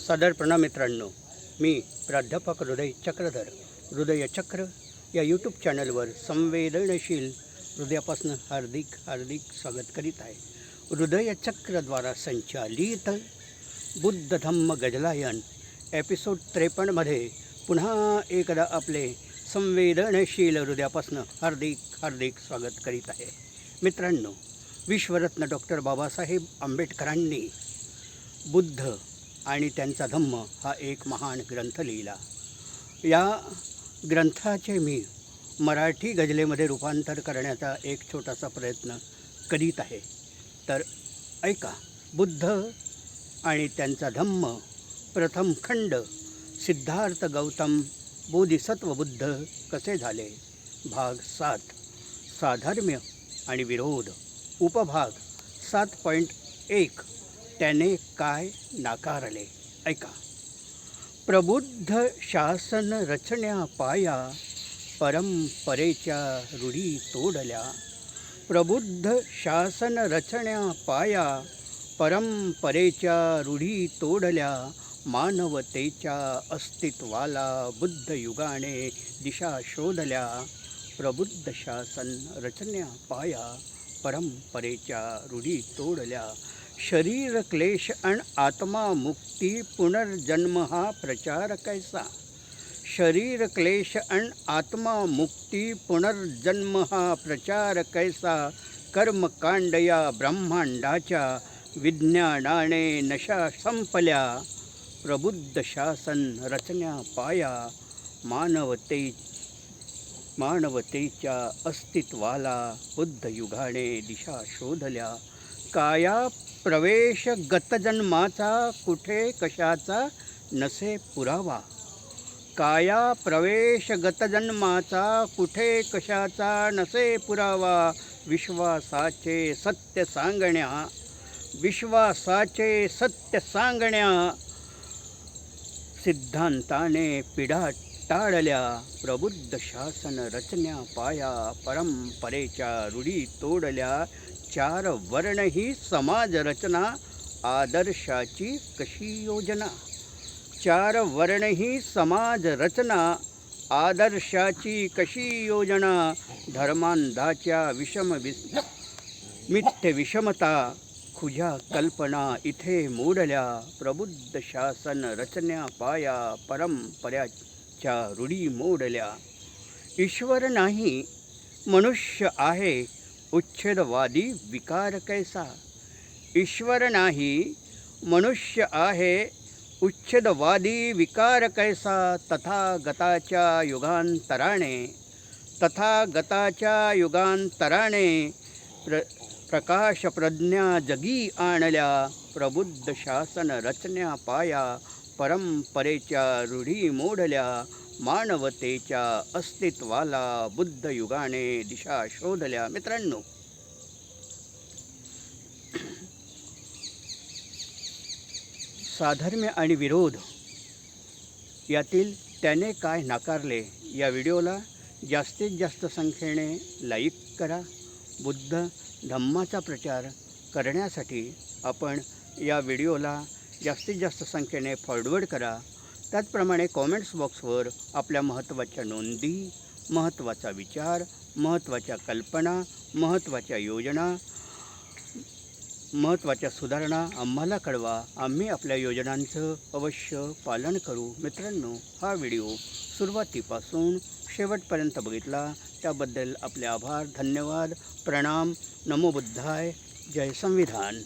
सादर प्रणाम मित्रांनो मी प्राध्यापक हृदय चक्रधर. हृदयचक्र या यूट्यूब चॅनलवर संवेदनशील हृदयापासून हार्दिक हार्दिक स्वागत करीत आहे. हृदयचक्रद्वारा संचालित बुद्ध धम्म गजलायन एपिसोड त्रेपन्नमध्ये पुन्हा एकदा आपले संवेदनशील हृदयापासून हार्दिक हार्दिक स्वागत करीत आहे. मित्रांनो विश्वरत्न डॉक्टर बाबासाहेब आंबेडकरांनी बुद्ध आणि त्यांचा धम्म हा एक महान ग्रंथ लिहिला. या ग्रंथाचे मी मराठी गजलेमध्ये रूपांतर करण्याचा एक छोटासा प्रयत्न करीत आहे. तर ऐका बुद्ध आणि त्यांचा धम्म प्रथम खंड सिद्धार्थ गौतम बोधिसत्व बुद्ध कसे झाले? भाग सात साधर्म्य आणि विरोध उपभाग सात पॉईंट एक. त्याने काय नाकारले? ऐका. प्रबुद्ध शासन रचण्या पाया परंपरेच्या रूढी तोडल्या. प्रबुद्ध शासन रचण्या पाया परंपरेच्या रूढी तोडल्या. मानवतेच्या अस्तित्वाला बुद्ध युगाने दिशा शोधल्या. प्रबुद्ध शासन रचण्या पाया परंपरेच्या रूढी तोडल्या. शरीर क्लेश अण आत्मा मुक्ती पुनर्जन्म हा प्रचार कैसा? शरीर क्लेश अण आत्मा मुक्ती पुनर्जन्म हा प्रचार कैसा? कर्मकांड या ब्रह्मांडाच्या विज्ञानाने नशा संपल्या प्रबुद्ध शासन रचण्या पाया मानवते मानवतेच्या अस्तित्वाला बुद्ध युगाने दिशा शोधल्या काया प्रवेश गतजन्माचा कुठे कशाचा नसे पुरावा. काया प्रवेश गतजन्माचा कुठे कशाचा नसे पुरावा. विश्वासाचे सत्य सांगण्या. विश्वासाचे सत्य सांगण्या. सिद्धांताने पिढा टाळल्या. प्रबुद्ध शासन रचण्या पाया. परंपरेच्या रूढी तोडल्या. चार वर्ण ही समाज रचना आदर्शाची कशी योजना? चार वर्ण ही समाज रचना आदर्शाची कशी योजना? धर्मांधाच्या विषम विस मिथ्य विषमता खुजा कल्पना इथे मोडल्या. प्रबुद्ध शासन रचन्या पाया परंपऱ्याच्या रूढी मोडल्या. ईश्वर नाही मनुष्य आहे उच्छेदवादी विकार कैसा? ईश्वर नाही मनुष्य आहे उच्छेदवादी विकार कैसा? तथा गताच्या युगांतराने तथागताच्या युगांतराने प्र प्रकाश प्रज्ञा जगी आणल्या प्रबुद्ध शासन रचन्या पाया परंपरेच्या रूढी मोडल्या मानवतेच्या अस्तित्वाला बुद्ध युगाने दिशा शोधल्या मित्रांनो. साधर्म्य आणि विरोध यातील त्याने काय नाकारले या व्हिडिओला जास्तीत जास्त संख्येने लाईक करा. बुद्ध धम्माचा प्रचार करण्यासाठी आपण या व्हिडिओला जास्तीत जास्त संख्येने फॉरवर्ड करा. त्याचप्रमाणे कॉमेंट्स बॉक्सवर आपल्या महत्त्वाच्या नोंदी महत्त्वाचा विचार महत्त्वाच्या कल्पना महत्त्वाच्या योजना महत्त्वाच्या सुधारणा आम्हाला कळवा. आम्ही आपल्या योजनांचं अवश्य पालन करू. मित्रांनो हा व्हिडिओ सुरुवातीपासून शेवटपर्यंत बघितला. त्याबद्दल आपले आभार धन्यवाद प्रणाम. नमो बुद्धाय. जय संविधान.